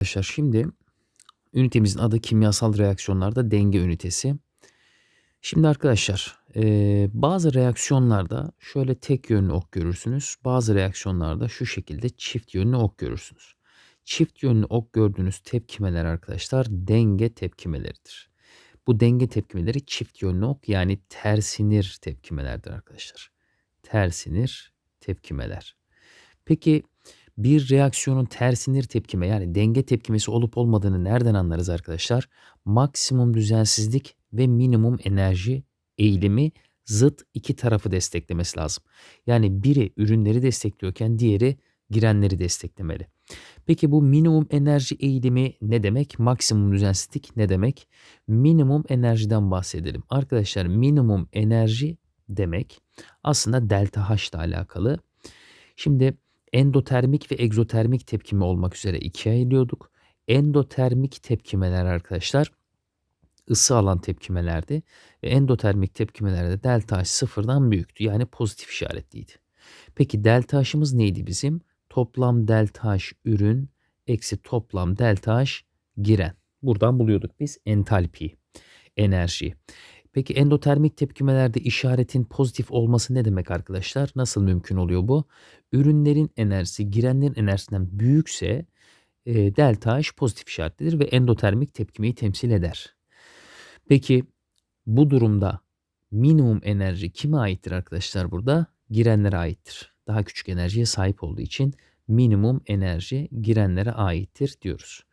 Arkadaşlar şimdi ünitemizin adı kimyasal reaksiyonlarda denge ünitesi. Şimdi arkadaşlar eee, bazı reaksiyonlarda şöyle tek yönlü ok görürsünüz. Bazı reaksiyonlarda şu şekilde çift yönlü ok görürsünüz. Çift yönlü ok gördüğünüz tepkimeler arkadaşlar denge tepkimeleridir. Bu denge tepkimeleri çift yönlü ok yani tersinir tepkimelerdir arkadaşlar. Tersinir tepkimeler. Peki bir reaksiyonun tersinir tepkime yani denge tepkimesi olup olmadığını nereden anlarız arkadaşlar? Maksimum düzensizlik ve minimum enerji eğilimi zıt iki tarafı desteklemesi lazım. Yani biri ürünleri destekliyorken diğeri girenleri desteklemeli. Peki bu minimum enerji eğilimi ne demek? Maksimum düzensizlik ne demek? Minimum enerjiden bahsedelim. Arkadaşlar minimum enerji demek aslında delta H ile alakalı. Şimdi endotermik ve egzotermik tepkime olmak üzere ikiye ayırıyorduk. Endotermik tepkimeler arkadaşlar ısı alan tepkimelerdi ve endotermik tepkimelerde delta H sıfırdan büyüktü yani pozitif işaretliydi. Peki delta H'ımız neydi bizim? Toplam delta H ürün eksi toplam delta H giren. Buradan buluyorduk biz entalpi, enerji. Peki endotermik tepkimelerde işaretin pozitif olması ne demek arkadaşlar? Nasıl mümkün oluyor bu? Ürünlerin enerjisi girenlerin enerjisinden büyükse e, delta H pozitif işaretlidir ve endotermik tepkimeyi temsil eder. Peki bu durumda minimum enerji kime aittir arkadaşlar burada? Girenlere aittir. Daha küçük enerjiye sahip olduğu için minimum enerji girenlere aittir diyoruz.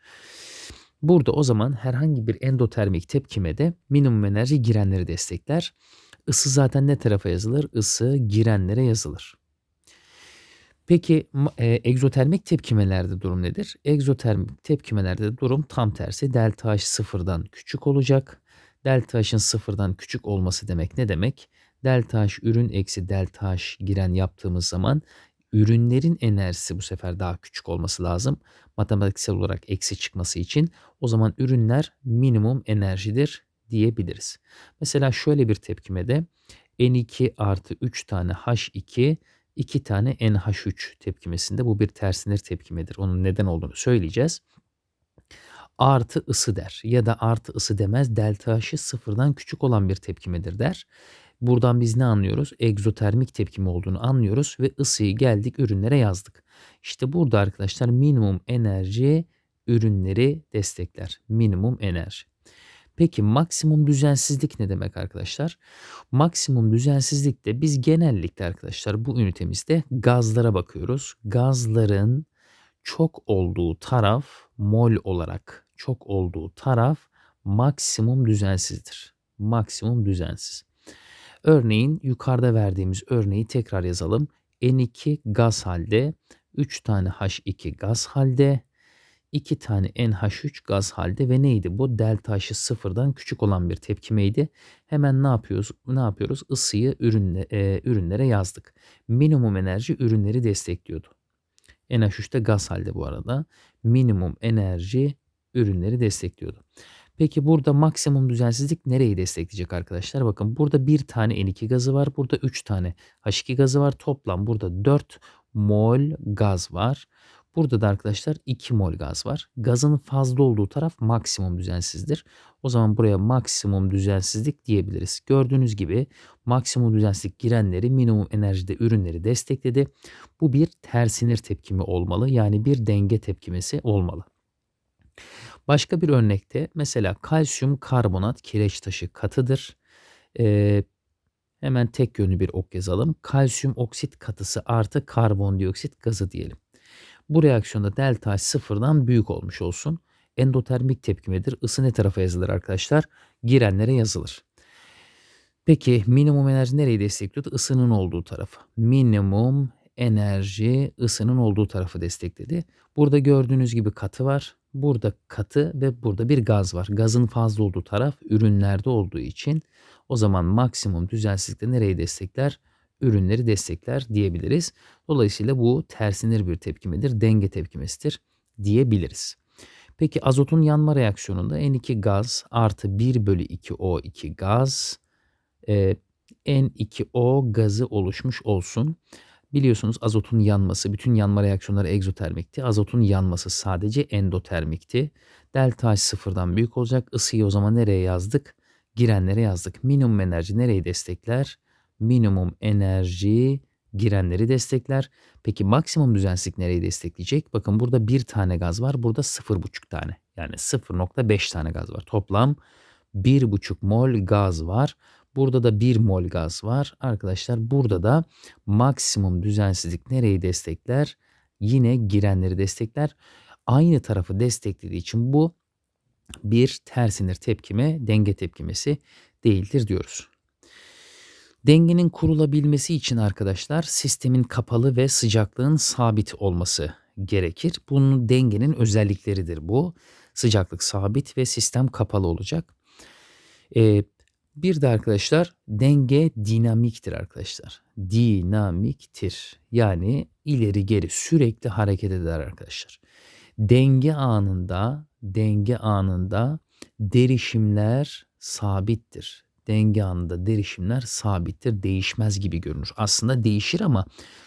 Burada o zaman herhangi bir endotermik tepkimede minimum enerji girenleri destekler. Isı zaten ne tarafa yazılır? Isı girenlere yazılır. Peki e, egzotermik tepkimelerde durum nedir? Egzotermik tepkimelerde durum tam tersi. Delta H sıfırdan küçük olacak. Delta H'ın sıfırdan küçük olması demek ne demek? Delta H ürün eksi delta H giren yaptığımız zaman ürünlerin enerjisi bu sefer daha küçük olması lazım. Matematiksel olarak eksi çıkması için. O zaman ürünler minimum enerjidir diyebiliriz. Mesela şöyle bir tepkimede N2 artı 3 tane H2 2 tane NH3 tepkimesinde bu bir tersinir tepkimedir. Onun neden olduğunu söyleyeceğiz. Artı ısı der ya da artı ısı demez delta H'ı sıfırdan küçük olan bir tepkimedir der. Buradan biz ne anlıyoruz? Egzotermik tepkime olduğunu anlıyoruz ve ısıyı geldik ürünlere yazdık. İşte burada arkadaşlar minimum enerji ürünleri destekler. Minimum enerji. Peki maksimum düzensizlik ne demek arkadaşlar? Maksimum düzensizlikte biz genellikle arkadaşlar bu ünitemizde gazlara bakıyoruz. Gazların çok olduğu taraf mol olarak çok olduğu taraf maksimum düzensizdir. Maksimum düzensiz. Örneğin yukarıda verdiğimiz örneği tekrar yazalım. N2 gaz halde, 3 tane H2 gaz halde, 2 tane NH3 gaz halde ve neydi bu? Delta H'ı sıfırdan küçük olan bir tepkimeydi. Hemen ne yapıyoruz? Ne yapıyoruz? Isıyı ürünle, e, ürünlere yazdık. Minimum enerji ürünleri destekliyordu. NH3 de gaz halde bu arada. Minimum enerji ürünleri destekliyordu. Peki burada maksimum düzensizlik nereyi destekleyecek arkadaşlar? Bakın burada bir tane N2 gazı var. Burada 3 tane H2 gazı var. Toplam burada 4 mol gaz var. Burada da arkadaşlar 2 mol gaz var. Gazın fazla olduğu taraf maksimum düzensizdir. O zaman buraya maksimum düzensizlik diyebiliriz. Gördüğünüz gibi maksimum düzensizlik girenleri minimum enerjide ürünleri destekledi. Bu bir tersinir tepkimi olmalı. Yani bir denge tepkimesi olmalı. Başka bir örnekte mesela kalsiyum karbonat kireç taşı katıdır. Ee, hemen tek yönlü bir ok yazalım. Kalsiyum oksit katısı artı karbondioksit gazı diyelim. Bu reaksiyonda delta sıfırdan büyük olmuş olsun. Endotermik tepkimedir. Isı ne tarafa yazılır arkadaşlar? Girenlere yazılır. Peki minimum enerji nereyi destekliyordu? Isının olduğu tarafı. Minimum enerji ısının olduğu tarafı destekledi. Burada gördüğünüz gibi katı var. Burada katı ve burada bir gaz var. Gazın fazla olduğu taraf ürünlerde olduğu için o zaman maksimum düzensizlikte nereyi destekler? Ürünleri destekler diyebiliriz. Dolayısıyla bu tersinir bir tepkimedir. Denge tepkimesidir diyebiliriz. Peki azotun yanma reaksiyonunda N2 gaz artı 1 bölü 2 O2 gaz e, N2O gazı oluşmuş olsun. Biliyorsunuz azotun yanması, bütün yanma reaksiyonları egzotermikti. Azotun yanması sadece endotermikti. Delta H sıfırdan büyük olacak. Isıyı o zaman nereye yazdık? Girenlere yazdık. Minimum enerji nereyi destekler? Minimum enerji girenleri destekler. Peki maksimum düzensizlik nereyi destekleyecek? Bakın burada bir tane gaz var. Burada 0,5 tane. Yani 0,5 tane gaz var. Toplam 1,5 mol gaz var. Burada da 1 mol gaz var. Arkadaşlar burada da maksimum düzensizlik nereyi destekler? Yine girenleri destekler. Aynı tarafı desteklediği için bu bir tersinir tepkime, denge tepkimesi değildir diyoruz. Dengenin kurulabilmesi için arkadaşlar sistemin kapalı ve sıcaklığın sabit olması gerekir. Bunun dengenin özellikleridir bu. Sıcaklık sabit ve sistem kapalı olacak. Ee, bir de arkadaşlar denge dinamiktir arkadaşlar. Dinamiktir. Yani ileri geri sürekli hareket eder arkadaşlar. Denge anında denge anında derişimler sabittir. Denge anında derişimler sabittir, değişmez gibi görünür. Aslında değişir ama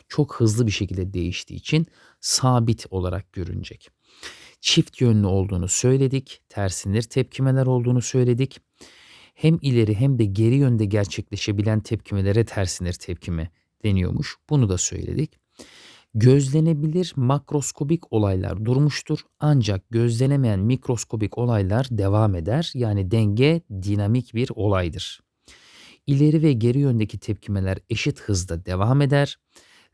çok hızlı bir şekilde değiştiği için sabit olarak görünecek. Çift yönlü olduğunu söyledik, tersinir tepkimeler olduğunu söyledik hem ileri hem de geri yönde gerçekleşebilen tepkimelere tersinir tepkime deniyormuş. Bunu da söyledik. Gözlenebilir makroskobik olaylar durmuştur ancak gözlenemeyen mikroskobik olaylar devam eder. Yani denge dinamik bir olaydır. İleri ve geri yöndeki tepkimeler eşit hızda devam eder.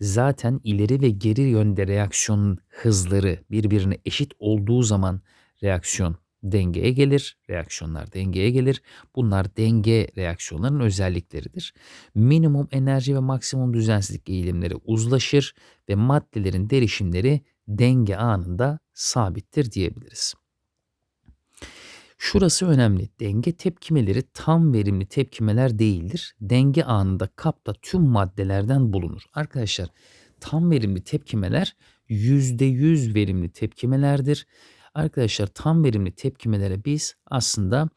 Zaten ileri ve geri yönde reaksiyon hızları birbirine eşit olduğu zaman reaksiyon dengeye gelir, reaksiyonlar dengeye gelir. Bunlar denge reaksiyonların özellikleridir. Minimum enerji ve maksimum düzensizlik eğilimleri uzlaşır ve maddelerin derişimleri denge anında sabittir diyebiliriz. Şurası önemli. Denge tepkimeleri tam verimli tepkimeler değildir. Denge anında kapta tüm maddelerden bulunur. Arkadaşlar tam verimli tepkimeler %100 verimli tepkimelerdir Arkadaşlar tam verimli tepkimelere biz aslında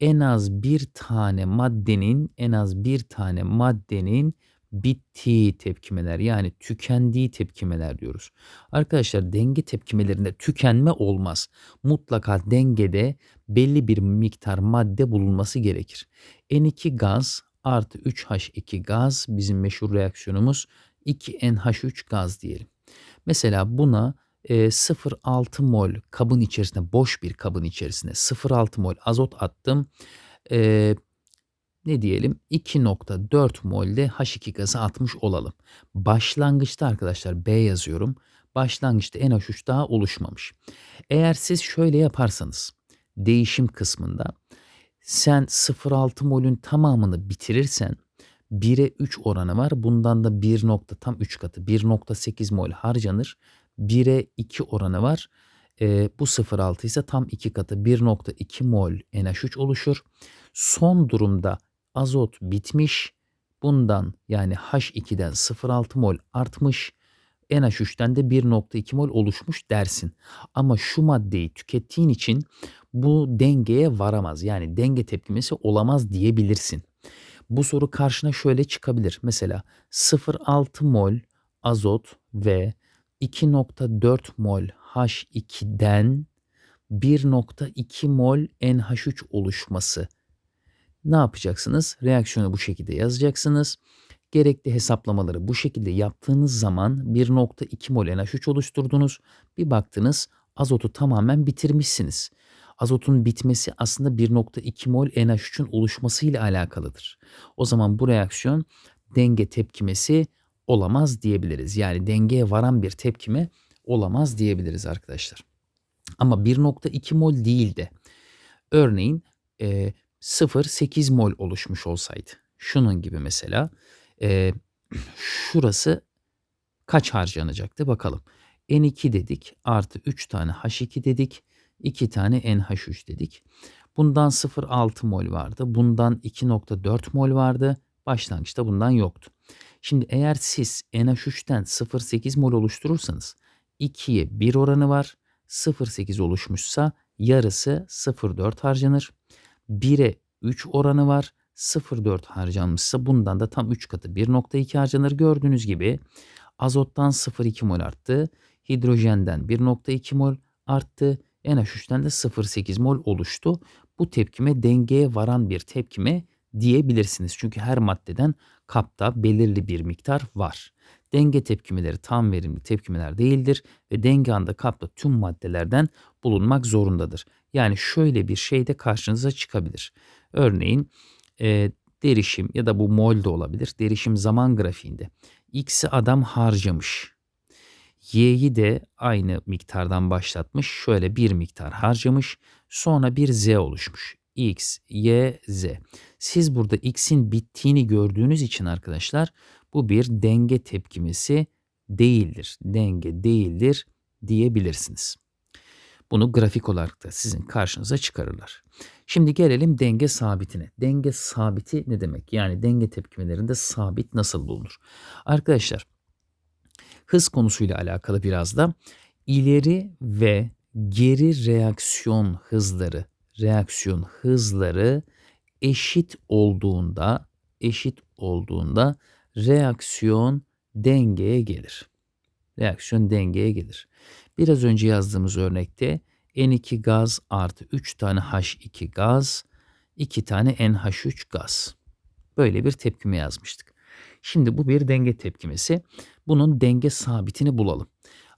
en az bir tane maddenin en az bir tane maddenin bittiği tepkimeler yani tükendiği tepkimeler diyoruz. Arkadaşlar denge tepkimelerinde tükenme olmaz. Mutlaka dengede belli bir miktar madde bulunması gerekir. N2 gaz artı 3H2 gaz bizim meşhur reaksiyonumuz 2NH3 gaz diyelim. Mesela buna e, 0,6 mol kabın içerisine boş bir kabın içerisine 0,6 mol azot attım. E, ne diyelim 2.4 molde H2 gazı atmış olalım. Başlangıçta arkadaşlar B yazıyorum. Başlangıçta NH3 daha oluşmamış. Eğer siz şöyle yaparsanız değişim kısmında sen 0.6 molün tamamını bitirirsen 1'e 3 oranı var. Bundan da 1 nokta tam 3 katı 1.8 mol harcanır. 1'e 2 oranı var. E, bu 0.6 ise tam 2 katı 1.2 mol NH3 oluşur. Son durumda azot bitmiş. Bundan yani H2'den 0.6 mol artmış. NH3'ten de 1.2 mol oluşmuş dersin. Ama şu maddeyi tükettiğin için bu dengeye varamaz. Yani denge tepkimesi olamaz diyebilirsin. Bu soru karşına şöyle çıkabilir. Mesela 0.6 mol azot ve 2.4 mol H2'den 1.2 mol NH3 oluşması. Ne yapacaksınız? Reaksiyonu bu şekilde yazacaksınız. Gerekli hesaplamaları bu şekilde yaptığınız zaman 1.2 mol NH3 oluşturdunuz. Bir baktınız azotu tamamen bitirmişsiniz. Azotun bitmesi aslında 1.2 mol NH3'ün oluşmasıyla alakalıdır. O zaman bu reaksiyon denge tepkimesi olamaz diyebiliriz. Yani dengeye varan bir tepkime olamaz diyebiliriz arkadaşlar. Ama 1.2 mol değil de örneğin e, 0.8 mol oluşmuş olsaydı. Şunun gibi mesela e, şurası kaç harcanacaktı bakalım. N2 dedik artı 3 tane H2 dedik. 2 tane NH3 dedik. Bundan 0.6 mol vardı. Bundan 2.4 mol vardı. Başlangıçta bundan yoktu. Şimdi eğer siz NH3'ten 0.8 mol oluşturursanız 2'ye 1 oranı var. 0.8 oluşmuşsa yarısı 0.4 harcanır. 1'e 3 oranı var. 0.4 harcanmışsa bundan da tam 3 katı 1.2 harcanır. Gördüğünüz gibi Azottan 0,2 mol arttı. Hidrojenden 1,2 mol arttı. NH3'ten de 0,8 mol oluştu. Bu tepkime dengeye varan bir tepkime diyebilirsiniz. Çünkü her maddeden kapta belirli bir miktar var. Denge tepkimeleri tam verimli tepkimeler değildir ve denge anda kapta tüm maddelerden bulunmak zorundadır. Yani şöyle bir şey de karşınıza çıkabilir. Örneğin e, derişim ya da bu mol de olabilir. Derişim zaman grafiğinde X'i adam harcamış. Y'yi de aynı miktardan başlatmış. Şöyle bir miktar harcamış. Sonra bir Z oluşmuş. X, Y, Z. Siz burada X'in bittiğini gördüğünüz için arkadaşlar bu bir denge tepkimesi değildir. Denge değildir diyebilirsiniz. Bunu grafik olarak da sizin karşınıza çıkarırlar. Şimdi gelelim denge sabitine. Denge sabiti ne demek? Yani denge tepkimelerinde sabit nasıl bulunur? Arkadaşlar hız konusuyla alakalı biraz da ileri ve geri reaksiyon hızları, reaksiyon hızları eşit olduğunda, eşit olduğunda reaksiyon dengeye gelir. Reaksiyon dengeye gelir. Biraz önce yazdığımız örnekte N2 gaz artı 3 tane H2 gaz, 2 tane NH3 gaz. Böyle bir tepkime yazmıştık. Şimdi bu bir denge tepkimesi. Bunun denge sabitini bulalım.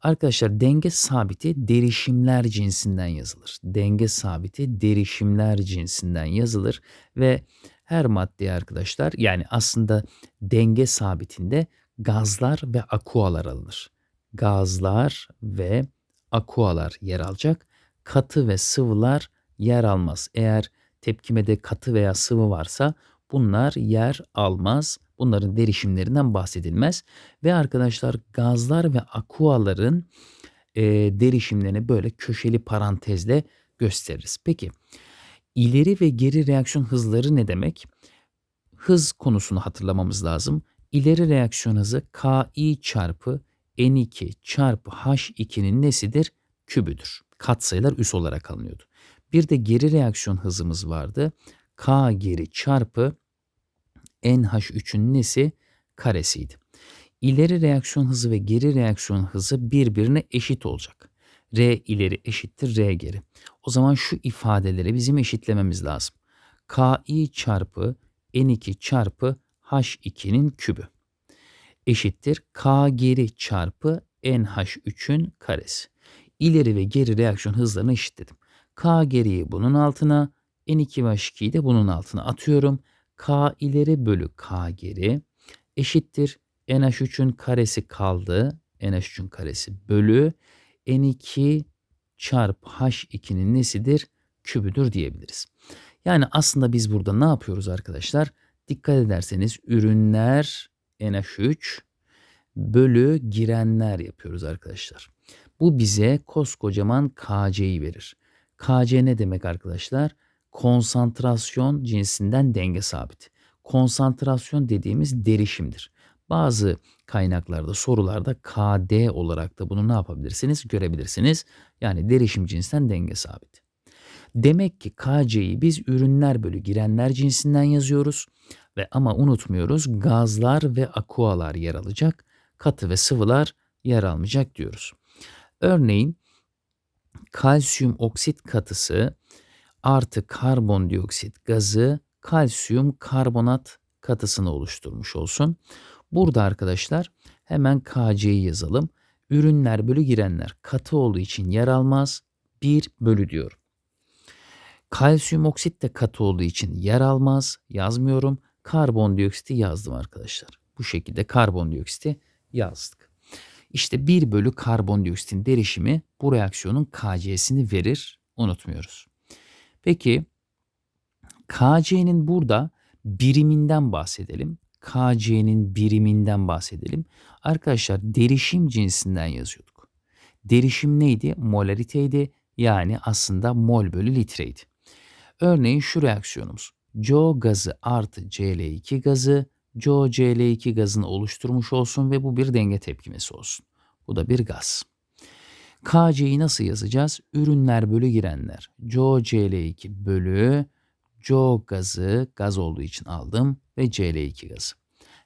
Arkadaşlar denge sabiti derişimler cinsinden yazılır. Denge sabiti derişimler cinsinden yazılır ve her maddeye arkadaşlar yani aslında denge sabitinde gazlar ve akualar alınır. Gazlar ve akualar yer alacak. Katı ve sıvılar yer almaz. Eğer tepkimede katı veya sıvı varsa bunlar yer almaz. Bunların derişimlerinden bahsedilmez. Ve arkadaşlar gazlar ve akuaların e, derişimlerini böyle köşeli parantezle gösteririz. Peki ileri ve geri reaksiyon hızları ne demek? Hız konusunu hatırlamamız lazım. İleri reaksiyon hızı Ki çarpı N2 çarpı H2'nin nesidir? Kübüdür. Katsayılar üs olarak alınıyordu. Bir de geri reaksiyon hızımız vardı. K geri çarpı NH3'ün nesi? Karesiydi. İleri reaksiyon hızı ve geri reaksiyon hızı birbirine eşit olacak. R ileri eşittir R geri. O zaman şu ifadeleri bizim eşitlememiz lazım. Ki çarpı N2 çarpı H2'nin kübü eşittir K geri çarpı NH3'ün karesi. İleri ve geri reaksiyon hızlarını eşitledim. K geriyi bunun altına, N2 ve H2'yi de bunun altına atıyorum. K ileri bölü K geri eşittir. NH3'ün karesi kaldı. NH3'ün karesi bölü N2 çarpı H2'nin nesidir? Kübüdür diyebiliriz. Yani aslında biz burada ne yapıyoruz arkadaşlar? Dikkat ederseniz ürünler NH3 bölü girenler yapıyoruz arkadaşlar. Bu bize koskocaman KC'yi verir. KC ne demek arkadaşlar? Konsantrasyon cinsinden denge sabit. Konsantrasyon dediğimiz derişimdir. Bazı kaynaklarda, sorularda KD olarak da bunu ne yapabilirsiniz? Görebilirsiniz. Yani derişim cinsinden denge sabit. Demek ki KC'yi biz ürünler bölü girenler cinsinden yazıyoruz. Ve ama unutmuyoruz gazlar ve akualar yer alacak, katı ve sıvılar yer almayacak diyoruz. Örneğin kalsiyum oksit katısı artı karbondioksit gazı kalsiyum karbonat katısını oluşturmuş olsun. Burada arkadaşlar hemen KC'yi yazalım. Ürünler bölü girenler katı olduğu için yer almaz. 1 bölü diyorum. Kalsiyum oksit de katı olduğu için yer almaz. Yazmıyorum karbondioksiti yazdım arkadaşlar. Bu şekilde karbondioksiti yazdık. İşte 1 bölü karbondioksitin derişimi bu reaksiyonun KC'sini verir. Unutmuyoruz. Peki KC'nin burada biriminden bahsedelim. KC'nin biriminden bahsedelim. Arkadaşlar derişim cinsinden yazıyorduk. Derişim neydi? Molariteydi. Yani aslında mol bölü litreydi. Örneğin şu reaksiyonumuz. CO gazı artı Cl2 gazı CO Cl2 gazını oluşturmuş olsun ve bu bir denge tepkimesi olsun. Bu da bir gaz. KC'yi nasıl yazacağız? Ürünler bölü girenler. CO Cl2 bölü CO gazı gaz olduğu için aldım ve Cl2 gazı.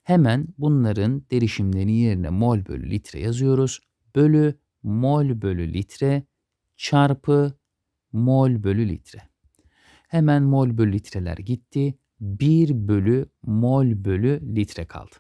Hemen bunların derişimlerini yerine mol bölü litre yazıyoruz. Bölü mol bölü litre çarpı mol bölü litre. Hemen mol bölü litreler gitti. 1 bölü mol bölü litre kaldı.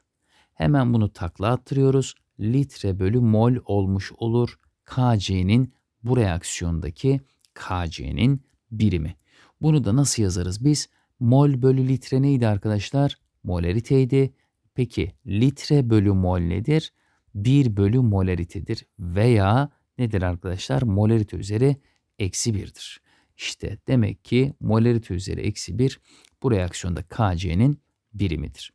Hemen bunu takla attırıyoruz. Litre bölü mol olmuş olur. KC'nin bu reaksiyondaki KC'nin birimi. Bunu da nasıl yazarız biz? Mol bölü litre neydi arkadaşlar? Molariteydi. Peki litre bölü mol nedir? 1 bölü molaritedir. Veya nedir arkadaşlar? Molarite üzeri eksi 1'dir. İşte demek ki molarite üzeri eksi 1 bu reaksiyonda KC'nin birimidir.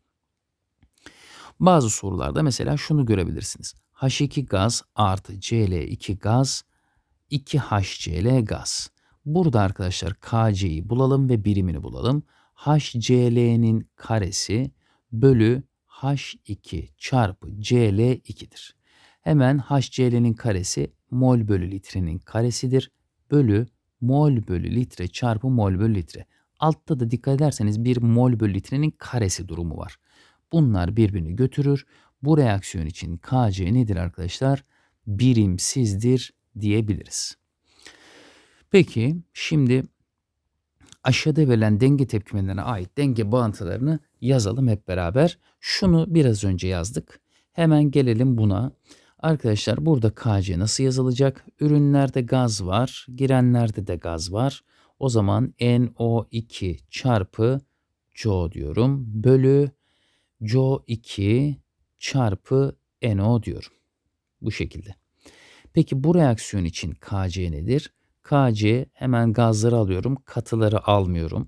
Bazı sorularda mesela şunu görebilirsiniz. H2 gaz artı Cl2 gaz 2HCl gaz. Burada arkadaşlar KC'yi bulalım ve birimini bulalım. HCl'nin karesi bölü H2 çarpı Cl2'dir. Hemen HCl'nin karesi mol bölü litrenin karesidir. Bölü mol bölü litre çarpı mol bölü litre. Altta da dikkat ederseniz bir mol bölü litrenin karesi durumu var. Bunlar birbirini götürür. Bu reaksiyon için Kc nedir arkadaşlar? Birimsizdir diyebiliriz. Peki şimdi aşağıda verilen denge tepkimelerine ait denge bağıntılarını yazalım hep beraber. Şunu biraz önce yazdık. Hemen gelelim buna. Arkadaşlar burada KC nasıl yazılacak? Ürünlerde gaz var, girenlerde de gaz var. O zaman NO2 çarpı CO diyorum. Bölü CO2 çarpı NO diyorum. Bu şekilde. Peki bu reaksiyon için KC nedir? KC hemen gazları alıyorum, katıları almıyorum.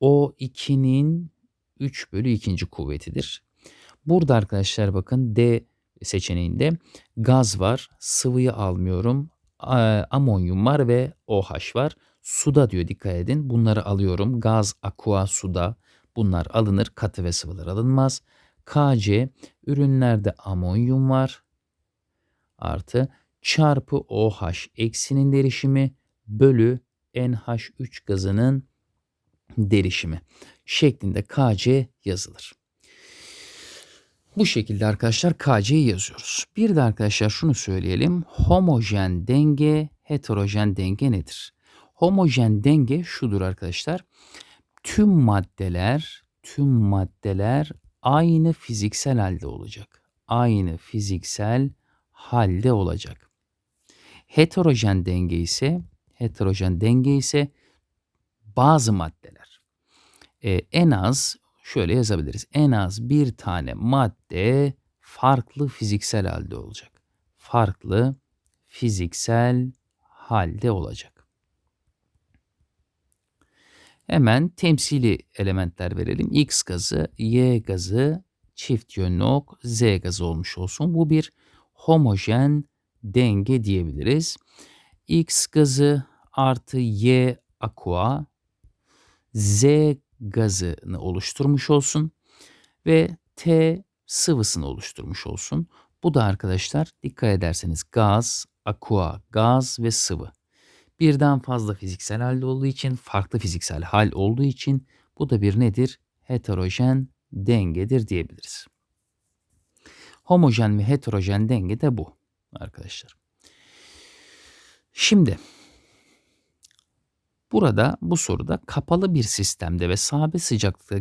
O2'nin 3 bölü 2. kuvvetidir. Burada arkadaşlar bakın D seçeneğinde gaz var, sıvıyı almıyorum, amonyum var ve OH var. Suda diyor dikkat edin. Bunları alıyorum. Gaz, aqua, suda bunlar alınır. Katı ve sıvılar alınmaz. KC ürünlerde amonyum var. Artı çarpı OH eksinin derişimi bölü NH3 gazının derişimi şeklinde KC yazılır. Bu şekilde arkadaşlar KC'yi yazıyoruz. Bir de arkadaşlar şunu söyleyelim. Homojen denge, heterojen denge nedir? Homojen denge şudur arkadaşlar. Tüm maddeler, tüm maddeler aynı fiziksel halde olacak. Aynı fiziksel halde olacak. Heterojen denge ise heterojen denge ise bazı maddeler e, en az şöyle yazabiliriz. En az bir tane madde farklı fiziksel halde olacak. Farklı fiziksel halde olacak. Hemen temsili elementler verelim. X gazı, Y gazı, çift yönlü ok, Z gazı olmuş olsun. Bu bir homojen denge diyebiliriz. X gazı artı Y aqua, Z gazını oluşturmuş olsun ve T sıvısını oluşturmuş olsun. Bu da arkadaşlar dikkat ederseniz gaz, aqua, gaz ve sıvı. Birden fazla fiziksel halde olduğu için, farklı fiziksel hal olduğu için bu da bir nedir? Heterojen dengedir diyebiliriz. Homojen ve heterojen denge de bu arkadaşlar. Şimdi Burada bu soruda kapalı bir sistemde ve sabit sıcaklıkta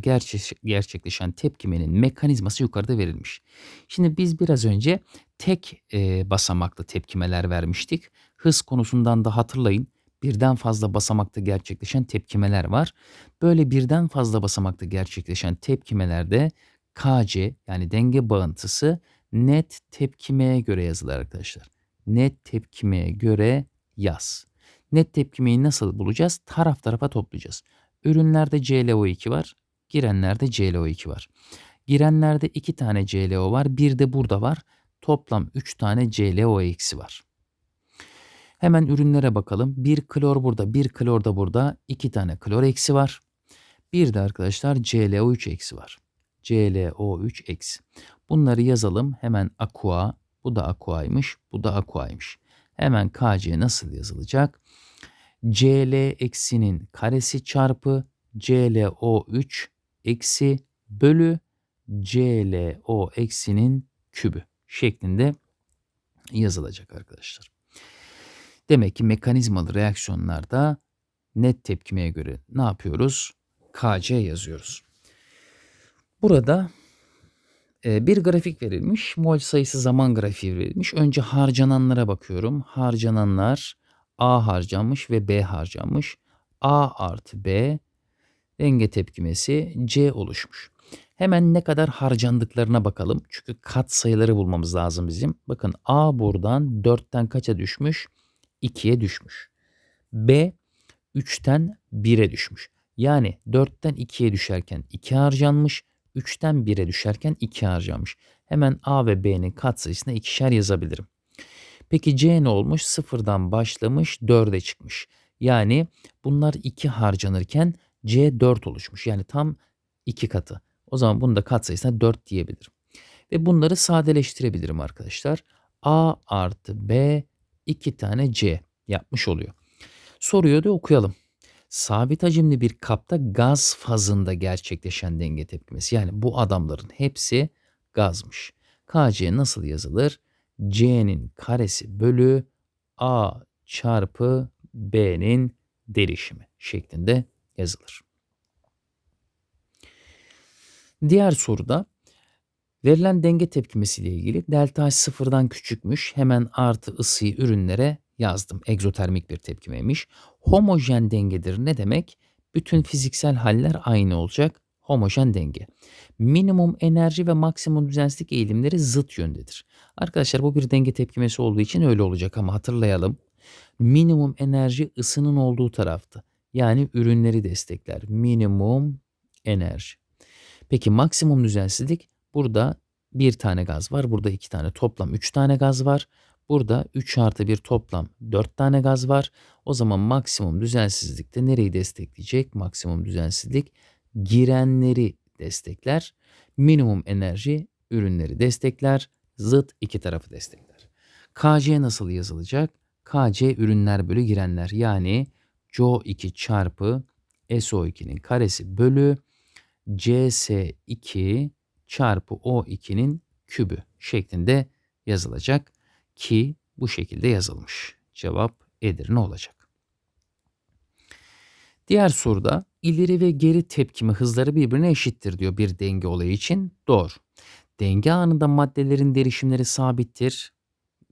gerçekleşen tepkimenin mekanizması yukarıda verilmiş. Şimdi biz biraz önce tek e, basamaklı tepkimeler vermiştik. Hız konusundan da hatırlayın. Birden fazla basamakta gerçekleşen tepkimeler var. Böyle birden fazla basamakta gerçekleşen tepkimelerde KC yani denge bağıntısı net tepkimeye göre yazılır arkadaşlar. Net tepkimeye göre yaz. Net tepkimeyi nasıl bulacağız? Taraf tarafa toplayacağız. Ürünlerde ClO2 var, girenlerde ClO2 var. Girenlerde 2 tane ClO var, bir de burada var. Toplam 3 tane ClO eksi var. Hemen ürünlere bakalım. Bir klor burada, bir klor da burada. 2 tane klor eksi var. Bir de arkadaşlar ClO3 eksi var. ClO3 eksi. Bunları yazalım. Hemen aqua. Bu da aquaymış. Bu da aquaymış. Hemen Kc nasıl yazılacak? Cl eksinin karesi çarpı ClO3 eksi bölü ClO eksinin kübü şeklinde yazılacak arkadaşlar. Demek ki mekanizmalı reaksiyonlarda net tepkimeye göre ne yapıyoruz? Kc yazıyoruz. Burada e, bir grafik verilmiş. Mol sayısı zaman grafiği verilmiş. Önce harcananlara bakıyorum. Harcananlar A harcanmış ve B harcanmış. A artı B denge tepkimesi C oluşmuş. Hemen ne kadar harcandıklarına bakalım. Çünkü kat sayıları bulmamız lazım bizim. Bakın A buradan 4'ten kaça düşmüş? 2'ye düşmüş. B 3'ten 1'e düşmüş. Yani 4'ten 2'ye düşerken 2 harcanmış. 3'ten 1'e düşerken 2 harcanmış. Hemen A ve B'nin katsayısına ikişer yazabilirim. Peki C ne olmuş? Sıfırdan başlamış 4'e çıkmış. Yani bunlar 2 harcanırken C 4 oluşmuş. Yani tam 2 katı. O zaman bunu da katsayısına 4 diyebilirim. Ve bunları sadeleştirebilirim arkadaşlar. A artı B 2 tane C yapmış oluyor. Soruyu da okuyalım. Sabit hacimli bir kapta gaz fazında gerçekleşen denge tepkimesi. Yani bu adamların hepsi gazmış. Kc nasıl yazılır? C'nin karesi bölü A çarpı B'nin derişimi şeklinde yazılır. Diğer soruda verilen denge tepkimesi ile ilgili delta H sıfırdan küçükmüş. Hemen artı ısıyı ürünlere yazdım. Egzotermik bir tepkimeymiş. Homojen dengedir ne demek? Bütün fiziksel haller aynı olacak. Homojen denge. Minimum enerji ve maksimum düzensizlik eğilimleri zıt yöndedir. Arkadaşlar bu bir denge tepkimesi olduğu için öyle olacak ama hatırlayalım. Minimum enerji ısının olduğu taraftı. Yani ürünleri destekler. Minimum enerji. Peki maksimum düzensizlik burada bir tane gaz var. Burada iki tane toplam üç tane gaz var. Burada 3 artı 1 toplam 4 tane gaz var. O zaman maksimum düzensizlikte nereyi destekleyecek? Maksimum düzensizlik girenleri destekler. Minimum enerji ürünleri destekler. Zıt iki tarafı destekler. KC nasıl yazılacak? KC ürünler bölü girenler yani CO2 çarpı SO2'nin karesi bölü CS2 çarpı O2'nin kübü şeklinde yazılacak ki bu şekilde yazılmış. Cevap Edirne olacak. Diğer soruda ileri ve geri tepkimi hızları birbirine eşittir diyor bir denge olayı için. Doğru. Denge anında maddelerin derişimleri sabittir.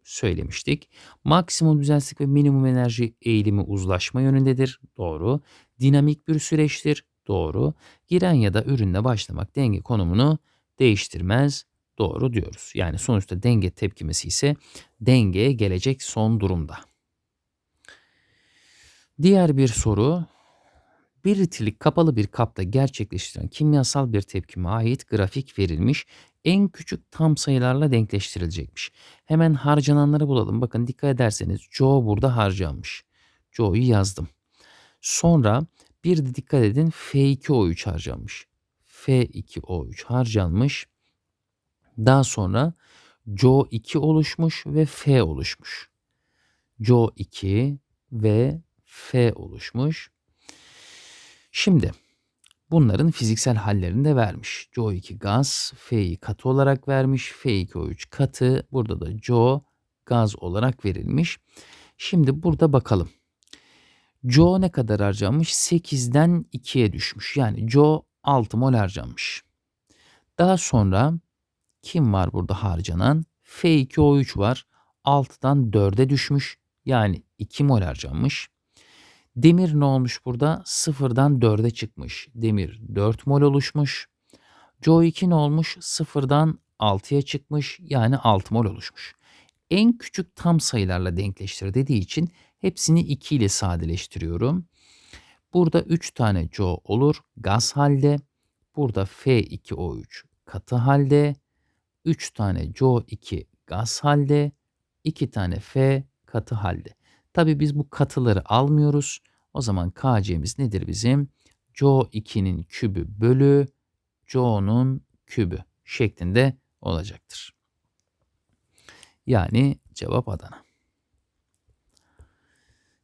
Söylemiştik. Maksimum düzensizlik ve minimum enerji eğilimi uzlaşma yönündedir. Doğru. Dinamik bir süreçtir. Doğru. Giren ya da ürünle başlamak denge konumunu değiştirmez doğru diyoruz. Yani sonuçta denge tepkimesi ise dengeye gelecek son durumda. Diğer bir soru bir litrelik kapalı bir kapta gerçekleştirilen kimyasal bir tepkime ait grafik verilmiş. En küçük tam sayılarla denkleştirilecekmiş. Hemen harcananları bulalım. Bakın dikkat ederseniz Joe burada harcanmış. Joe'yu yazdım. Sonra bir de dikkat edin F2O3 harcanmış. F2O3 harcanmış. Daha sonra CO2 oluşmuş ve F oluşmuş. CO2 ve F oluşmuş. Şimdi bunların fiziksel hallerini de vermiş. CO2 gaz, F'yi katı olarak vermiş. F2O3 katı, burada da CO gaz olarak verilmiş. Şimdi burada bakalım. CO ne kadar harcanmış? 8'den 2'ye düşmüş. Yani CO 6 mol harcanmış. Daha sonra kim var burada harcanan? F2O3 var. 6'dan 4'e düşmüş. Yani 2 mol harcanmış. Demir ne olmuş burada? 0'dan 4'e çıkmış. Demir 4 mol oluşmuş. CO2 ne olmuş? 0'dan 6'ya çıkmış. Yani 6 mol oluşmuş. En küçük tam sayılarla denkleştir dediği için hepsini 2 ile sadeleştiriyorum. Burada 3 tane CO olur gaz halde. Burada F2O3 katı halde. 3 tane CO2 gaz halde, 2 tane F katı halde. Tabi biz bu katıları almıyoruz. O zaman KC'miz nedir bizim? CO2'nin kübü bölü CO'nun kübü şeklinde olacaktır. Yani cevap Adana.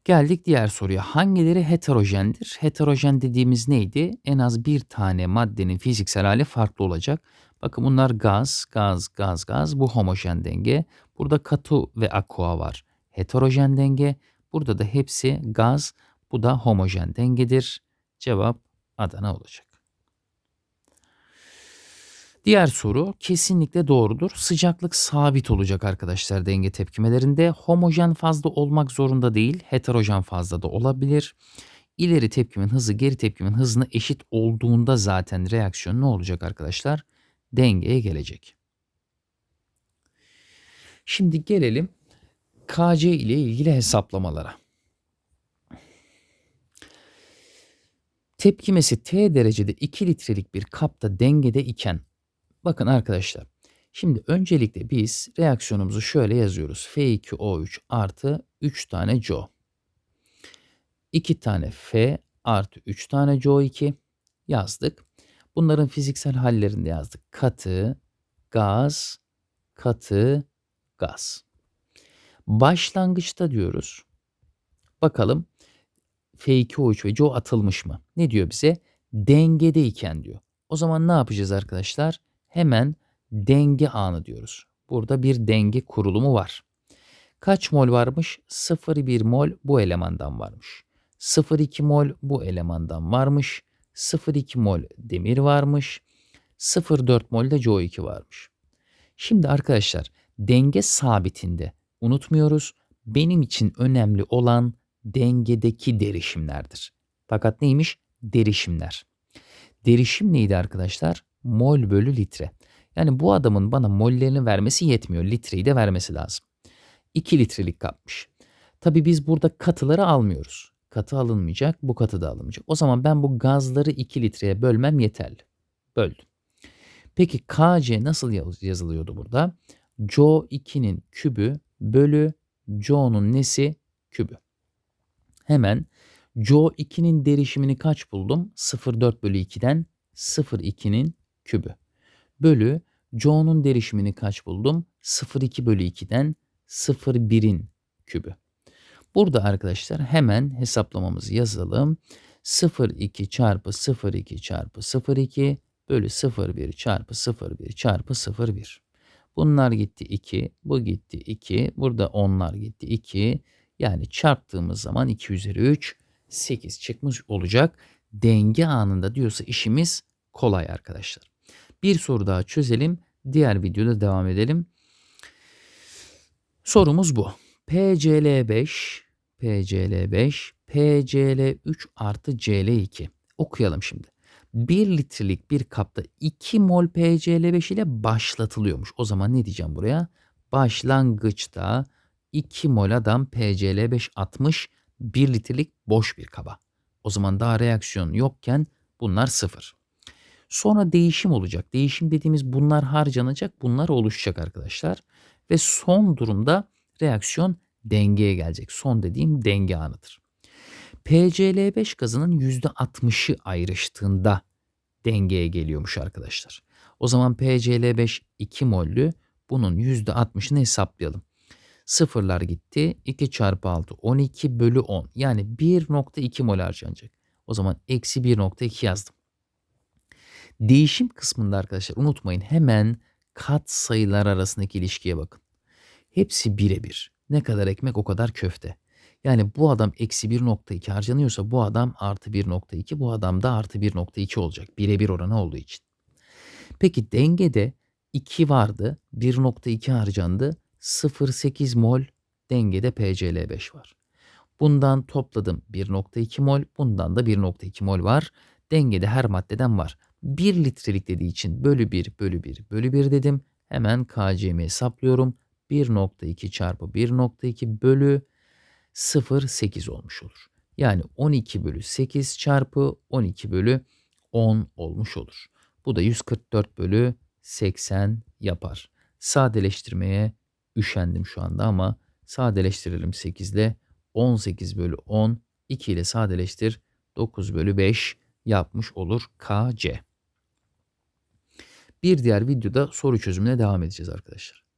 Geldik diğer soruya. Hangileri heterojendir? Heterojen dediğimiz neydi? En az bir tane maddenin fiziksel hali farklı olacak. Bakın bunlar gaz, gaz, gaz, gaz. Bu homojen denge. Burada katı ve aqua var. Heterojen denge. Burada da hepsi gaz. Bu da homojen dengedir. Cevap Adana olacak. Diğer soru kesinlikle doğrudur. Sıcaklık sabit olacak arkadaşlar denge tepkimelerinde. Homojen fazla olmak zorunda değil. Heterojen fazla da olabilir. İleri tepkimin hızı geri tepkimin hızına eşit olduğunda zaten reaksiyon ne olacak arkadaşlar? Dengeye gelecek. Şimdi gelelim KC ile ilgili hesaplamalara. Tepkimesi T derecede 2 litrelik bir kapta dengede iken bakın arkadaşlar şimdi öncelikle biz reaksiyonumuzu şöyle yazıyoruz. F2O3 artı 3 tane CO. 2 tane F artı 3 tane CO2 yazdık. Bunların fiziksel hallerinde yazdık. Katı, gaz, katı, gaz. Başlangıçta diyoruz. Bakalım F2O3 ve CO atılmış mı? Ne diyor bize? Dengedeyken diyor. O zaman ne yapacağız arkadaşlar? Hemen denge anı diyoruz. Burada bir denge kurulumu var. Kaç mol varmış? 0,1 mol bu elemandan varmış. 0,2 mol bu elemandan varmış. 0,2 mol demir varmış. 0,4 mol de CO2 varmış. Şimdi arkadaşlar denge sabitinde unutmuyoruz. Benim için önemli olan dengedeki derişimlerdir. Fakat neymiş? Derişimler. Derişim neydi arkadaşlar? Mol bölü litre. Yani bu adamın bana mollerini vermesi yetmiyor. Litreyi de vermesi lazım. 2 litrelik kapmış. Tabi biz burada katıları almıyoruz. Katı alınmayacak, bu katı da alınmayacak. O zaman ben bu gazları 2 litreye bölmem yeterli. Böldüm. Peki KC nasıl yazılıyordu burada? CO2'nin kübü bölü CO'nun nesi? Kübü. Hemen CO2'nin derişimini kaç buldum? 0,4 bölü 2'den 0,2'nin kübü. Bölü CO'nun derişimini kaç buldum? 0,2 bölü 2'den 0,1'in kübü. Burada arkadaşlar hemen hesaplamamızı yazalım. 0,2 çarpı 0,2 çarpı 0,2 bölü 0,1 çarpı 0,1 çarpı 0,1. Bunlar gitti 2, bu gitti 2, burada onlar gitti 2. Yani çarptığımız zaman 2 üzeri 3, 8 çıkmış olacak. Denge anında diyorsa işimiz kolay arkadaşlar. Bir soru daha çözelim. Diğer videoda devam edelim. Sorumuz bu. PCL5, PCL5, PCL3 artı CL2. Okuyalım şimdi. 1 litrelik bir kapta 2 mol PCl5 ile başlatılıyormuş. O zaman ne diyeceğim buraya? Başlangıçta 2 mol adam PCl5 atmış 1 litrelik boş bir kaba. O zaman daha reaksiyon yokken bunlar sıfır. Sonra değişim olacak. Değişim dediğimiz bunlar harcanacak, bunlar oluşacak arkadaşlar. Ve son durumda reaksiyon dengeye gelecek. Son dediğim denge anıdır. PCl5 gazının %60'ı ayrıştığında dengeye geliyormuş arkadaşlar. O zaman PCl5 2 mollü bunun %60'ını hesaplayalım. Sıfırlar gitti. 2 çarpı 6 12 bölü 10 yani 1.2 mol harcanacak. O zaman eksi 1.2 yazdım. Değişim kısmında arkadaşlar unutmayın hemen kat sayılar arasındaki ilişkiye bakın. Hepsi birebir. Ne kadar ekmek o kadar köfte. Yani bu adam eksi 1.2 harcanıyorsa bu adam artı 1.2 bu adam da artı 1.2 olacak. Birebir oranı olduğu için. Peki dengede 2 vardı 1.2 harcandı 0.8 mol dengede PCl5 var. Bundan topladım 1.2 mol bundan da 1.2 mol var. Dengede her maddeden var. 1 litrelik dediği için bölü 1 bölü 1 bölü 1 dedim. Hemen KC'mi hesaplıyorum. 1.2 çarpı 1.2 bölü 0,8 olmuş olur. Yani 12 bölü 8 çarpı 12 bölü 10 olmuş olur. Bu da 144 bölü 80 yapar. Sadeleştirmeye üşendim şu anda ama sadeleştirelim 8 ile 18 bölü 10 2 ile sadeleştir 9 bölü 5 yapmış olur KC. Bir diğer videoda soru çözümüne devam edeceğiz arkadaşlar.